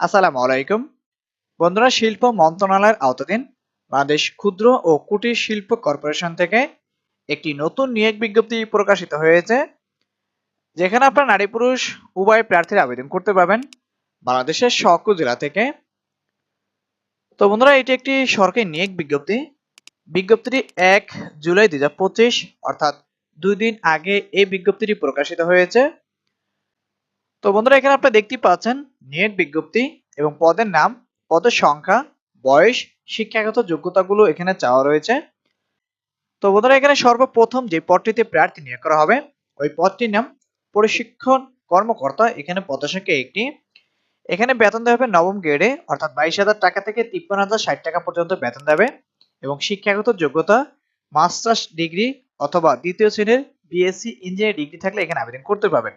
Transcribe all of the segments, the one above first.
আসসালামু আলাইকুম। বন্ধুরা, শিল্প মন্ত্রণালয়ের আওতাধীন বাংলাদেশ ক্ষুদ্র ও কুটির শিল্প কর্পোরেশন থেকে একটি নতুন নিয়োগ বিজ্ঞপ্তি প্রকাশিত হয়েছে, যেখানে আপনার নারী পুরুষ উভয় প্রার্থীরা আবেদন করতে পারবেন বাংলাদেশের সকল জেলা থেকে। তো বন্ধুরা, এটি একটি সরকারি নিয়োগ বিজ্ঞপ্তি। বিজ্ঞপ্তিটি এক জুলাই দুই হাজার পঁচিশ, অর্থাৎ দুই দিন আগে এই বিজ্ঞপ্তিটি প্রকাশিত হয়েছে। তো বন্ধুরা, এখানে আপনারা দেখতেই পাচ্ছেন নিয়োগ বিজ্ঞপ্তি এবং পদের নাম, পদের সংখ্যা, বয়স, শিক্ষাগত যোগ্যতাগুলো এখানে চাওয়া রয়েছে। তো বন্ধুরা, এখানে সর্বপ্রথম যে পদটিতে প্রার্থী নিয়োগ করা হবে, ওই পদটির নাম প্রশিক্ষণ কর্মকর্তা, এখানে পদের সংখ্যা একটি। এখানে বেতন দেওয়া হবে নবম গ্রেডে অর্থাৎ বাইশ হাজার টাকা থেকে তিপ্পান্ন হাজার ষাট টাকা পর্যন্ত বেতন দেবে এবং শিক্ষাগত যোগ্যতা, মাস্টার্স ডিগ্রি অথবা দ্বিতীয় শ্রেণির বিএসসি ইঞ্জিনিয়ারিং ডিগ্রি থাকলে এখানে আবেদন করতে পারবেন।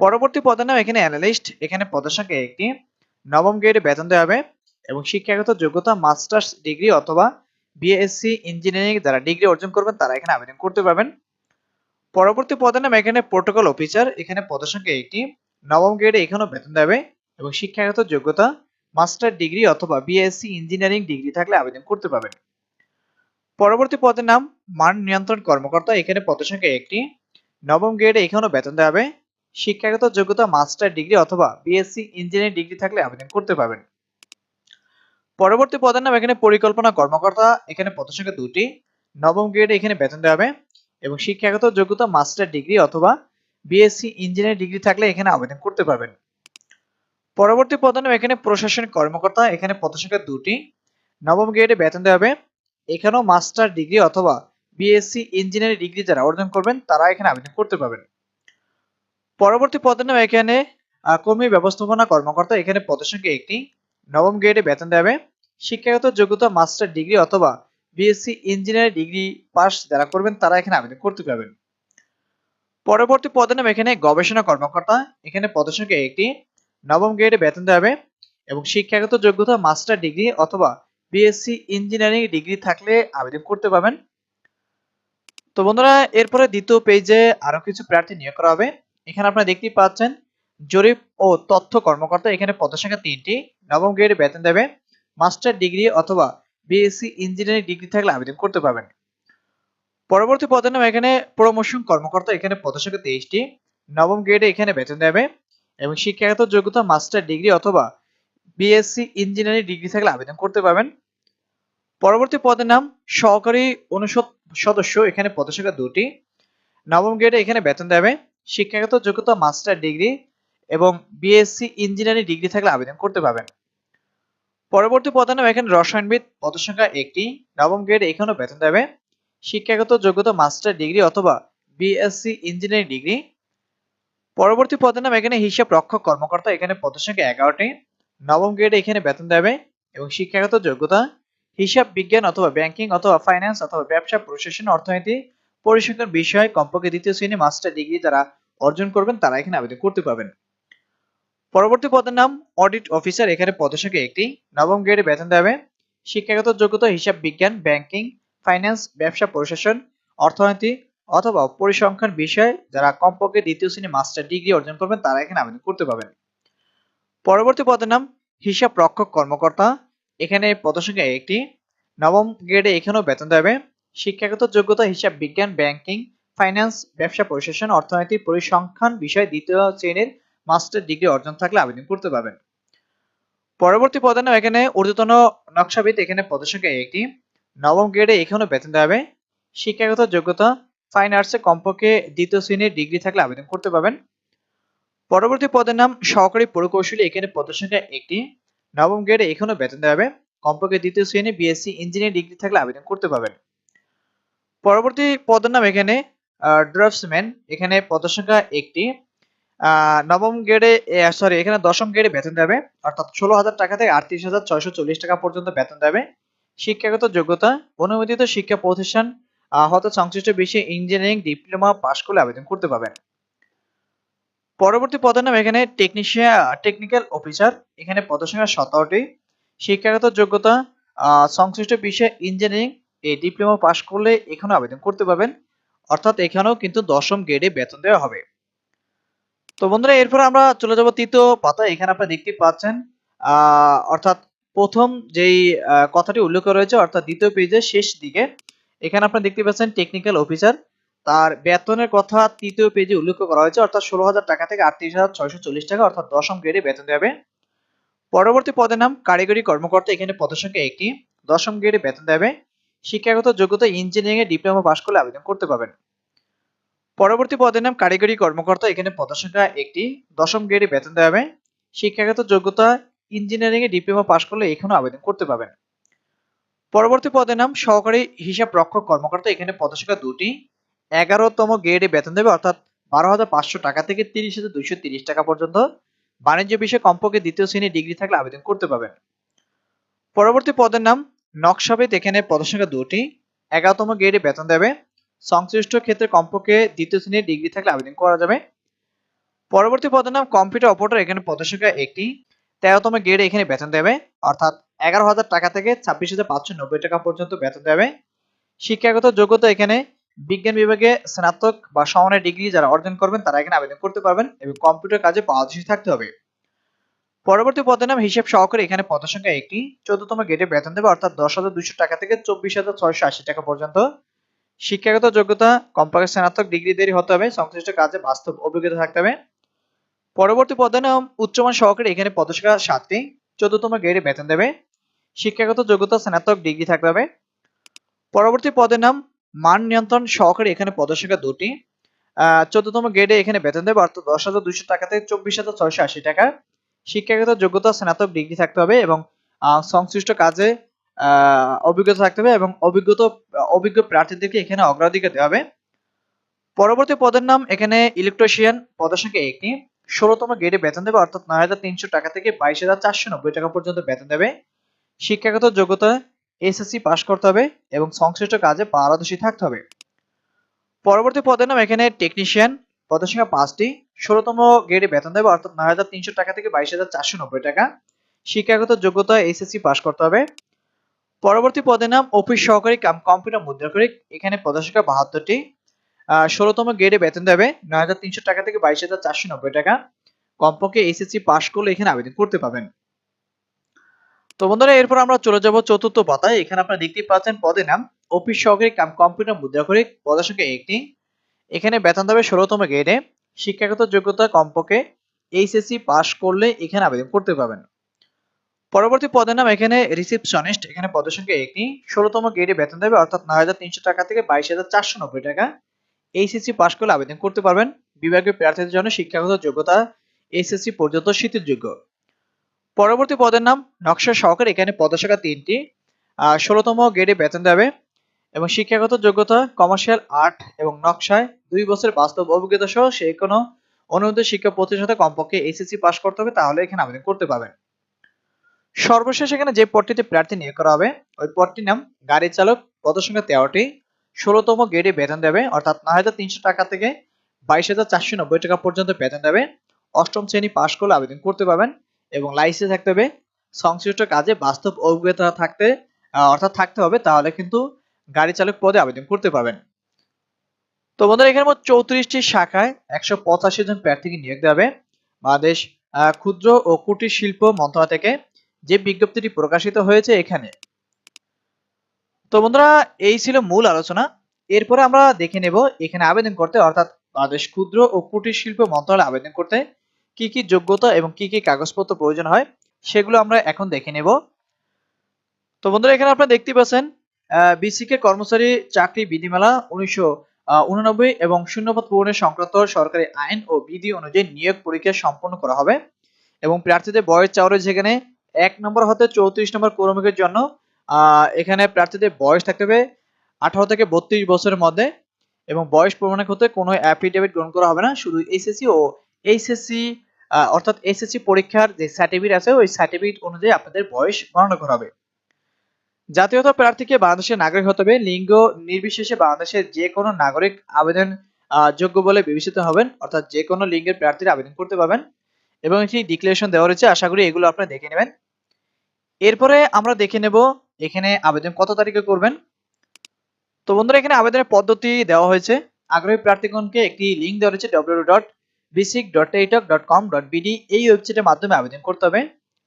পরবর্তী পদের নাম এখানে অ্যানালিস্ট এখানে পদের সংখ্যা একটি নবম গ্রেডে বেতন দেওয়া হবে এবং শিক্ষাগত যোগ্যতা মাস্টার্স ডিগ্রি অথবা বিএসসি ইঞ্জিনিয়ারিং যারা ডিগ্রি অর্জন করবেন, তারা এখানে আবেদন করতে পারবেন। পরবর্তী পদের নাম এখানে প্রোটোকল অফিসার এখানে পদের সংখ্যা একটি নবম গ্রেডে এখানেও বেতন দেবে এবং শিক্ষাগত যোগ্যতা মাস্টার ডিগ্রি অথবা বিএসসি ইঞ্জিনিয়ারিং ডিগ্রি থাকলে আবেদন করতে পারবেন। পরবর্তী পদের নাম মান নিয়ন্ত্রণ কর্মকর্তা, এখানে পদের সংখ্যা একটি নবম গ্রেডে এখানেও বেতন দেওয়া হবে শিক্ষাগত যোগ্যতা মাস্টার ডিগ্রি অথবা বিএসসি ইঞ্জিনিয়ারিং ডিগ্রি থাকলে আবেদন করতে পারবেন। পরবর্তী পদের নাম এখানে পরিকল্পনা কর্মকর্তা, এখানে পদের সংখ্যা দুটি, নবম গ্রেডে এখানে বেতন দেওয়া হবে এবং শিক্ষাগত যোগ্যতা মাস্টার ডিগ্রি অথবা বিএসসি ইঞ্জিনিয়ারিং ডিগ্রি থাকলে এখানে আবেদন করতে পারবেন। পরবর্তী পদের নাম এখানে প্রশাসনিক কর্মকর্তা, এখানে পদের সংখ্যা দুটি, নবম গ্রেডে বেতন দেওয়া হবে। এখানেও মাস্টার ডিগ্রি অথবা বিএসসি ইঞ্জিনিয়ারিং ডিগ্রি যারা অর্জন করবেন, তারা এখানে আবেদন করতে পারবেন। পরবর্তী পদের নাম এখানে কর্মী ব্যবস্থাপনা কর্মকর্তা। এখানে পদের সংখ্যা একটি নবম গ্রেডে বেতন দেবে। শিক্ষাগত যোগ্যতা মাস্টার ডিগ্রি অথবা বিএসসি ইঞ্জিনিয়ারিং ডিগ্রি পাস যারা করবেন, তারা এখানে আবেদন করতে পারবেন। পরবর্তী পদের নাম এখানে গবেষণা কর্মকর্তা। এখানে পদের সংখ্যা একটি নবম গ্রেডে বেতন দেবে এবং শিক্ষাগত যোগ্যতা মাস্টার ডিগ্রি অথবা বিএসসি ইঞ্জিনিয়ারিং ডিগ্রি থাকলে আবেদন করতে পারবেন। তো বন্ধুরা, এরপরে দ্বিতীয় পেজে আরও কিছু প্রার্থী নিয়োগ করা হবে। এখানে আপনারা দেখতেই পাচ্ছেন, জরিপ ও তথ্য কর্মকর্তা, এখানে পদের সংখ্যা তিনটি, নবম গ্রেডে বেতন দেবে মাস্টার ডিগ্রি অথবা বিএসসি ইঞ্জিনিয়ারিং ডিগ্রি থাকলে আবেদন করতে পারবেন। পরবর্তী পদের নাম এখানে প্রমোশন কর্মকর্তা, এখানে পদের সংখ্যা তেইশটি, নবম গ্রেডে এখানে বেতন দেবে এবং শিক্ষাগত যোগ্যতা মাস্টার ডিগ্রি অথবা বিএসসি ইঞ্জিনিয়ারিং ডিগ্রি থাকলে আবেদন করতে পারবেন। পরবর্তী পদের নাম সহকারী অনুষদ সদস্য, এখানে পদের সংখ্যা দুটি, নবম গ্রেডে এখানে বেতন দেবে শিক্ষাগত যোগ্যতা মাস্টার ডিগ্রি এবং বিএসসি ইঞ্জিনিয়ারিং ডিগ্রি থাকলে আবেদন করতে পারবেন। পরবর্তী পদের নাম এখানে রসায়নবিদ পদের সংখ্যা একটি, নবম গ্রেড এখানেও বেতন দেবে। শিক্ষাগত যোগ্যতা মাস্টার ডিগ্রি অথবা বিএসসি ইঞ্জিনিয়ারিং ডিগ্রি পরবর্তী পদের নাম এখানে হিসাব রক্ষক কর্মকর্তা, এখানে পদের সংখ্যা এগারোটি, নবম গ্রেড এখানে বেতন দেবে এবং শিক্ষাগত যোগ্যতা, হিসাব বিজ্ঞান অথবা ব্যাংকিং অথবা ফাইন্যান্স অথবা ব্যবসা প্রশাসন অর্থনীতি পরিসংখ্যান বিষয়ে কমপক্ষে দ্বিতীয় শ্রেণি মাস্টার ডিগ্রি যারা অর্জন করবেন, তারা এখানে আবেদন করতে পারবেন। পরবর্তী পদের নাম অডিট অফিসার এখানে পদের একটি নবম গ্রেডে বেতন দেবে শিক্ষাগত যোগ্যতা, হিসাব বিজ্ঞান ব্যাংকিং ফাইন্যান্স ব্যবসা, প্রশাসন, অর্থনীতি অথবা পরিসংখ্যান বিষয়ে যারা কমপক্ষে দ্বিতীয় শ্রেণি মাস্টার ডিগ্রি অর্জন করবেন, তারা এখানে আবেদন করতে পারবেন। পরবর্তী পদের নাম, হিসাব রক্ষক কর্মকর্তা, এখানে পদসংখ্যা একটি নবম গ্রেডে এখানেও বেতন দেবে শিক্ষাগত যোগ্যতা হিসাব বিজ্ঞান, ব্যাংকিং, ফাইন্যান্স, ব্যবসা প্রশাসন, অর্থনীতি, পরিসংখ্যান বিষয়ে দ্বিতীয় শ্রেণির মাস্টার ডিগ্রি অর্জন থাকলে আবেদন করতে পারবেন। পরবর্তী নাম এখানে ঊর্ধ্বতন নকশাবিদ এখানে পদসংখ্যা একটি। নবম গ্রেডে এখানেও বেতন দেওয়া হবে। শিক্ষাগত যোগ্যতা ফাইন আর্টসে কমপক্ষে দ্বিতীয় শ্রেণির ডিগ্রি থাকলে আবেদন করতে পারবেন। পরবর্তী পদের নাম সহকারী প্রকৌশলী এখানে পদের সংখ্যা একটি। নবম গ্রেডে এখানেও বেতন দেওয়া হবে। কমপক্ষে দ্বিতীয় শ্রেণি বিএসসি ইঞ্জিনিয়ারিং ডিগ্রি থাকলে আবেদন করতে পারবেন। পরবর্তী পদের নাম এখানে ড্রাফটসম্যান। এখানে পদের সংখ্যা একটি। নবম গ্রেডে সরি এখানে দশম গ্রেডে বেতন দেবে। অর্থাৎ ষোলো হাজার টাকা থেকে আটত্রিশ হাজার ছয়শো চল্লিশ টাকা পর্যন্ত বেতন দেবে। শিক্ষাগত যোগ্যতা, অনুমোদিত শিক্ষা প্রতিষ্ঠান হয়তো সংশ্লিষ্ট বিষয়ে ইঞ্জিনিয়ারিং ডিপ্লোমা পাশ করলে আবেদন করতে পারবেন। পরবর্তী পদের নাম এখানে টেকনিশিয়া টেকনিক্যাল অফিসার এখানে পদসংখ্যা সতেরোটি। শিক্ষাগত যোগ্যতা সংশ্লিষ্ট বিষয়ে ইঞ্জিনিয়ারিং এই ডিপ্লোমা পাশ করলে এখানেও আবেদন করতে পারবেন। অর্থাৎ এখানেও কিন্তু দশম গ্রেডে বেতন দেওয়া হবে। তো বন্ধুরা, এরপর আমরা চলে যাব তৃতীয় পাতা এখানে আপনারা দেখতে পাচ্ছেন অর্থাৎ প্রথম যেই কথাটি উল্লেখ রয়েছে অর্থাৎ দ্বিতীয় পেজের শেষ দিকে, এখানে আপনারা দেখতে পাচ্ছেন টেকনিক্যাল অফিসার তার বেতনের কথা তৃতীয় পেজে উল্লেখ করা হয়েছে, অর্থাৎ ষোলো হাজার টাকা থেকে আটত্রিশ হাজার ছয়শো চল্লিশ টাকা, অর্থাৎ দশম গ্রেডে বেতন দেবে পরবর্তী পদের নাম, কারিগরি কর্মকর্তা, এখানে পদের সংখ্যা একটি, দশম গ্রেডে বেতন দেবে শিক্ষাগত যোগ্যতা ইঞ্জিনিয়ারিং এ ডিপ্লোমা পাশ করলে আবেদন করতে পারবেন। পরবর্তী পদের নাম কারিগরি কর্মকর্তা। এখানে পদের সংখ্যা একটি দশম গ্রেডে বেতন দেওয়া হবে। শিক্ষাগত যোগ্যতা ইঞ্জিনিয়ারিং এ ডিপ্লোমা পাশ করলে এখানেও আবেদন করতে পারবেন। পরবর্তী পদের নাম সহকারী হিসাব রক্ষক কর্মকর্তা। এখানে পদের সংখ্যা দুটি। এগারোতম গ্রেডে বেতন দেবে, অর্থাৎ বারো হাজার পাঁচশো টাকা থেকে তিরিশ হাজার দুইশো তিরিশ টাকা পর্যন্ত। বাণিজ্য বিষয়ে কমপক্ষে দ্বিতীয় শ্রেণির ডিগ্রি থাকলে আবেদন করতে পারবেন। পরবর্তী পদের নাম নকশাবিদ এখানে পদসংখ্যা দুটি। এগারোতম গ্রেডে বেতন দেবে। সংশ্লিষ্ট ক্ষেত্রে কমপক্ষে দ্বিতীয় শ্রেণির ডিগ্রি থাকলে আবেদন করা যাবে। পরবর্তী পদের নাম কম্পিউটার অপারেটর এখানে পদসংখ্যা একটি। তেরোতম গ্রেডে এখানে বেতন দেবে। অর্থাৎ এগারো হাজার টাকা থেকে ছাব্বিশ হাজার পাঁচশো নব্বই টাকা পর্যন্ত বেতন দেবে। শিক্ষাগত যোগ্যতা এখানে বিজ্ঞান বিভাগে স্নাতক বা সমানের ডিগ্রি যারা অর্জন করবেন, তারা এখানে আবেদন করতে পারবেন এবং কম্পিউটার কাজে পারদর্শী থাকতে হবে। পরবর্তী পদের নাম হিসাব সহকারী এখানে পদের সংখ্যা একটি, চোদ্দতম গেটে বেতন দেবে, অর্থাৎ দশ হাজার দুইশো টাকা থেকে চব্বিশ হাজার ছয়শো আশি টাকা পর্যন্ত। শিক্ষাগত যোগ্যতা, কমপক্ষে স্নাতক ডিগ্রি দেরি হতে হবে, সংশ্লিষ্ট কাজে বাস্তব অভিজ্ঞতা থাকতে হবে। পরবর্তী পদের নাম উচ্চমান সহকারী এখানে পদসংখ্যা সাতটি, চোদ্দতম গ্রেডে বেতন দেবে। শিক্ষাগত যোগ্যতা, স্নাতক ডিগ্রি থাকতে হবে। পরবর্তী পদের নাম মান নিয়ন্ত্রণ সহকারী এখানে পদসংখ্যা দুটি, আহ, চোদ্দতম গ্রেডে এখানে বেতন দেবে, অর্থাৎ দশ হাজার দুইশো টাকা থেকে চব্বিশ হাজার ছয়শো আশি টাকা। শিক্ষাগত যোগ্যতা, স্নাতক ডিগ্রি থাকতে হবে এবং সংশ্লিষ্ট কাজে অভিজ্ঞতা থাকতে হবে এবং অভিজ্ঞতা, অভিজ্ঞ প্রার্থীদেরকে এখানে অগ্রাধিকার দেওয়া হবে। পরবর্তী পদের নাম এখানে ইলেকট্রিশিয়ান পদের সংখ্যা একটি। ষোলোতম গ্রেডে বেতন দেবে, অর্থাৎ নয় হাজার তিনশো টাকা থেকে বাইশ হাজার চারশো নব্বই টাকা পর্যন্ত বেতন দেবে। শিক্ষাগত যোগ্যতা, এসএসসি পাশ করতে হবে এবং সংশ্লিষ্ট কাজে পারদর্শী থাকতে হবে। পরবর্তী পদের নাম এখানে টেকনিশিয়ান পদের সংখ্যা পাঁচটি, ষোলোতম গ্রেডে বেতন দেবে, অর্থাৎ নয় হাজার তিনশো টাকা থেকে বাইশ হাজার চারশো নব্বই টাকা। শিক্ষাগত যোগ্যতা এসএসসি পাশ করতে হবে। পরবর্তী পদের নাম, অফিস সহকারী কাম, কম্পিউটার মুদ্রাকরিক এখানে পদের সংখ্যা বাহাত্তরটি ষোলোতম গ্রেডে বেতন দেবে, নয় হাজার তিনশো টাকা থেকে বাইশ হাজার চারশো নব্বই টাকা। কমপক্ষে এসএসসি পাশ করলে এখানে আবেদন করতে পারবেন। তো বন্ধুরা, এরপর আমরা চলে যাব চতুর্থ পাতায়। এখানে আপনারা দেখতেই পাচ্ছেন পদের নাম, অফিস সহকারী কাম, কম্পিউটার মুদ্রাকরিক পদের সংখ্যা একটি। এখানে বেতন দেবে ষোলোতম গ্রেডে শিক্ষাগত যোগ্যতা কমপক্ষে এইচএসসি পাশ করলে এখানে আবেদন করতে পারবেন। পরবর্তী পদের নাম এখানে রিসিপশনিস্ট এখানে পদের সংখ্যা একটি ষোলোতম গ্রেডে বেতন দেবে, অর্থাৎ নয় হাজার তিনশো টাকা থেকে বাইশ হাজার চারশো নব্বই টাকা এইচএসসি পাশ করলে আবেদন করতে পারবেন। বিভাগীয় প্রার্থীদের জন্য শিক্ষাগত যোগ্যতা এইচএসসি পর্যন্ত শিথিলযোগ্য পরবর্তী পদের নাম নকশা সহকারী এখানে পদের সংখ্যা তিনটি ষোলোতম গ্রেডে বেতন দেবে এবং শিক্ষাগত যোগ্যতা কমার্শিয়াল, আর্ট এবং নকশায় দুই বছরের বাস্তব অভিজ্ঞতা সহ সে কোনো অনুমোদিত শিক্ষা প্রতিষ্ঠানে কমপক্ষে এইচএসসি পাশ করতে হবে, তাহলে এখানে আবেদন করতে পারবেন। সর্বশেষ এখানে যে পদটিতে প্রার্থী নিয়োগ করা হবে, ওই পদটির নাম গাড়ি চালক পদের সংখ্যা তেরোটি, ষোলোতম গ্রেডে বেতন দেবে, অর্থাৎ নয় হাজার তিনশো টাকা থেকে বাইশ হাজার চারশো নব্বই টাকা পর্যন্ত বেতন দেবে। অষ্টম শ্রেণি পাশ করলে আবেদন করতে পারবেন এবং লাইসেন্স থাকতে হবে। সংশ্লিষ্ট কাজে বাস্তব অভিজ্ঞতা থাকতে অর্থাৎ থাকতে হবে, তাহলে কিন্তু গাড়ি চালক পদে আবেদন করতে পারবেন। তো বন্ধুরা, এখানে মোট চৌত্রিশটি শাখায় একশো পঁচাশি জন প্রার্থীকে নিয়োগ দেওয়া হবে। বাংলাদেশ ক্ষুদ্র ও কুটির শিল্প মন্ত্রণালয় থেকে যে বিজ্ঞপ্তিটি প্রকাশিত হয়েছে এখানে। তো বন্ধুরা, এই ছিল মূল আলোচনা। এরপরে আমরা দেখে নেব এখানে আবেদন করতে, অর্থাৎ বাংলাদেশ ক্ষুদ্র ও কুটির শিল্প মন্ত্রণালয়ে আবেদন করতে কি কি যোগ্যতা এবং কি কি কাগজপত্র প্রয়োজন হয়, সেগুলো আমরা এখন দেখে নেব। তো বন্ধুরা, এখানে আপনারা দেখতে পাচ্ছেন বিসিকে কর্মচারী চাকরি বিধিমালা উনিশশো উননব্বই এবং শূন্যপদ পূরণের সংক্রান্ত সরকারি আইন ও বিধি অনুযায়ী নিয়োগ পরীক্ষা সম্পন্ন করা হবে এবং প্রার্থীদের বয়স চাওয়া রয়েছে এখানে এক নম্বর হতে চৌত্রিশ নম্বর ক্রমিকের জন্য এখানে প্রার্থীদের বয়স থাকতে হবে আঠারো থেকে বত্রিশ বছরের মধ্যে এবং বয়স প্রমাণের ক্ষেত্রে কোনো অ্যাফিডেভিট গ্রহণ করা হবে না, শুধু এসএসসি ও এইচএসসি অর্থাৎ এসএসসি পরীক্ষার যে সার্টিফিকেট আছে, ওই সার্টিফিকেট অনুযায়ী আপনাদের বয়স গণনা করা হবে। জাতীয়তা প্রার্থীকে বাংলাদেশের নাগরিক হতে হবে, লিঙ্গ নির্বিশেষে বাংলাদেশের যে কোনো নাগরিক আবেদন যোগ্য বলে বিবেচিত হবেন, অর্থাৎ যে কোনো লিঙ্গের প্রার্থীরা আবেদন করতে পারবেন। এবং একটি ডিক্লারেশন দেওয়া রয়েছে, আশা করি এগুলো আপনারা দেখে নেবেন। এরপরে আমরা দেখে নেব এখানে আবেদন কত তারিখে করবেন। তো বন্ধুরা, এখানে আবেদনের পদ্ধতি দেওয়া হয়েছে। আগ্রহী প্রার্থীগণকে একটি লিঙ্ক দেওয়া রয়েছে W dot BSCIC dot Teletalk dot com dot BD এই ওয়েবসাইটের মাধ্যমে আবেদন করতে হবে।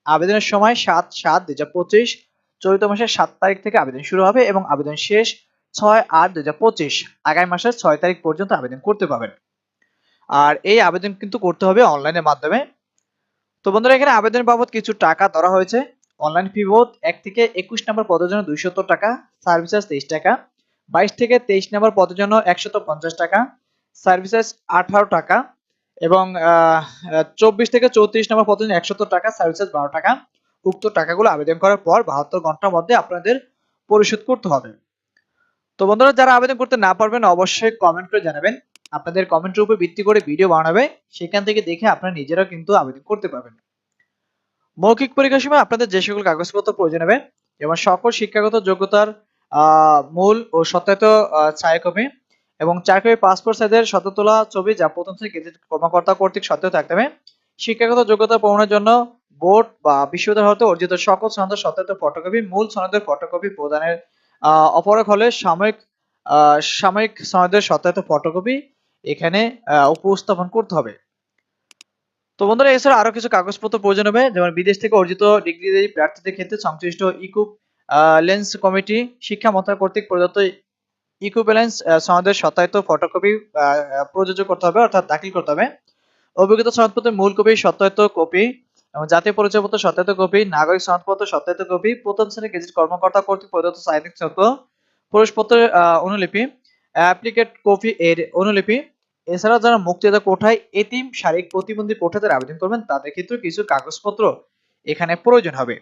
আবেদনের সময় সাত সাত দুই হাজার পঁচিশ চলিত মাসের সাত তারিখ থেকে আবেদন শুরু হবে এবং আবেদন শেষ ছয় আট দুই হাজার পঁচিশ। আগামী মাসের ছয় তারিখ পর্যন্ত আবেদন করতে পারবেন। আর এই আবেদন কিন্তু করতে হবে অনলাইনের মাধ্যমে। তো বন্ধুরা, এখানে আবেদন বাবদ কিছু টাকা ধরা হয়েছে। অনলাইন ফি বাবদ এক থেকে একুশ নম্বর পদের জন্য দুইশত টাকা সার্ভিস চার্জ তেইশ টাকা, বাইশ থেকে তেইশ নম্বর পদের জন্য একশত পঞ্চাশ টাকা সার্ভিস চার্জ আঠারো টাকা এবং চব্বিশ থেকে চৌত্রিশ নম্বর পদের জন্য একশত টাকা সার্ভিস চার্জ বারো টাকা। উক্ত টাকাগুলো আবেদন করার পর বাহাত্তর ঘণ্টার মধ্যে আপনাদের পরিশোধ করতে হবে। তো বন্ধুরা, যারা আবেদন করতে না পারবেন, অবশ্যই কমেন্ট করে জানাবেন। আপনাদের কমেন্টের উপর ভিত্তি করে ভিডিও বানাবে। সেখান থেকে দেখে আপনারা নিজেরাও কিন্তু আবেদন করতে পারবেন। মৌখিক পরীক্ষার সময় আপনাদের যে সকল কাগজপত্র প্রয়োজন হবে, যেমন সকল শিক্ষাগত যোগ্যতার মূল ও সত্যায়িত ছায়াকপি এবং চার কপি পাসপোর্ট সাইজের শত তোলা ছবি যা প্রথম থেকে কর্মকর্তা কর্তৃক সত্যায়িত থাকতে হবে। শিক্ষাগত যোগ্যতা প্রমাণের জন্য বোর্ড বা বিশ্ববিদ্যালয় হতে অর্জিত সকল সনদের সত্যায়িত ফটোকপি মূল সনদের ফটোকপি প্রদানের আহ, অপরাগ হলে সাময়িক সাময়িক সনদের সত্যায়িত ফটোকপি এখানে উপস্থাপন করতে হবে। তো বন্ধুরা এছাড়া আরও কিছু কাগজপত্র প্রয়োজন হবে যেমন বিদেশ থেকে অর্জিত ডিগ্রিধারী প্রার্থীদের ক্ষেত্রে সংশ্লিষ্ট ইকুপ লেন্স কমিটি শিক্ষা মন্ত্রণালয় কর্তৃক প্রদত্ত ইকুইভ্যালেন্স সনদের সত্যায়িত ফটোকপি প্রযোজ্য করতে হবে অর্থাৎ দাখিল করতে হবে। অভিজ্ঞতা সনদপত্রের মূল কপি সত্যায়িত কপি এবং জাতীয় পরিচয়পত্র সত্যায়িত কপি, নাগরিক সনদপত্র সত্যায়িত কপি, প্রথম শ্রেণির গেজেট কর্মকর্তা কর্তৃক প্রদত্ত সাইনিক সত্য পুরস্পত্রের অনুলিপি, অ্যাপ্লিকেট কপি এর অনুলিপি। এছাড়া যারা মুক্তিযোদ্ধা কোঠায় এতিম শারীরিক প্রতিবন্ধী কোঠাতে আবেদন করবেন, তাদের ক্ষেত্রে কিছু কাগজপত্র এখানে প্রয়োজন হবে।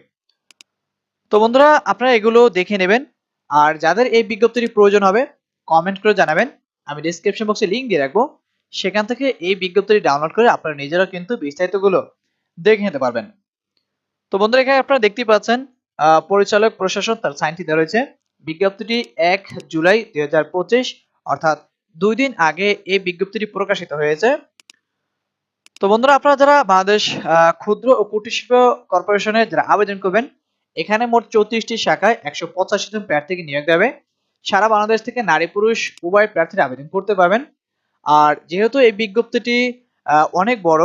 তো বন্ধুরা, আপনারা এগুলো দেখে নেবেন। আর যাদের এই বিজ্ঞপ্তিটি প্রয়োজন হবে কমেন্ট করে জানাবেন। আমি ডিসক্রিপশন বক্সে লিঙ্ক দিয়ে রাখব। সেখান থেকে এই বিজ্ঞপ্তিটি ডাউনলোড করে আপনারা নিজেরা কিন্তু বিস্তারিতগুলো দেখে নিতে পারবেন। তো বন্ধুরা, এখানে আপনারা দেখতেই পাচ্ছেন পরিচালক, প্রশাসন তার সাইনটি দেওয়া রয়েছে। বিজ্ঞপ্তিটি এক জুলাই দুই হাজার পঁচিশ, অর্থাৎ দুই দিন আগে এই বিজ্ঞপ্তিটি প্রকাশিত হয়েছে। তো বন্ধুরা, আপনারা যারা বাংলাদেশ ক্ষুদ্র ও কুটির শিল্প কর্পোরেশনে যারা আবেদন করবেন, এখানে মোট চৌত্রিশটি শাখায় একশো পঁচাশি জন প্রার্থীকে নিয়োগ দেবে। সারা বাংলাদেশ থেকে নারী পুরুষ উভয় প্রার্থীরা আবেদন করতে পারবেন। আর যেহেতু এই বিজ্ঞপ্তিটি অনেক বড়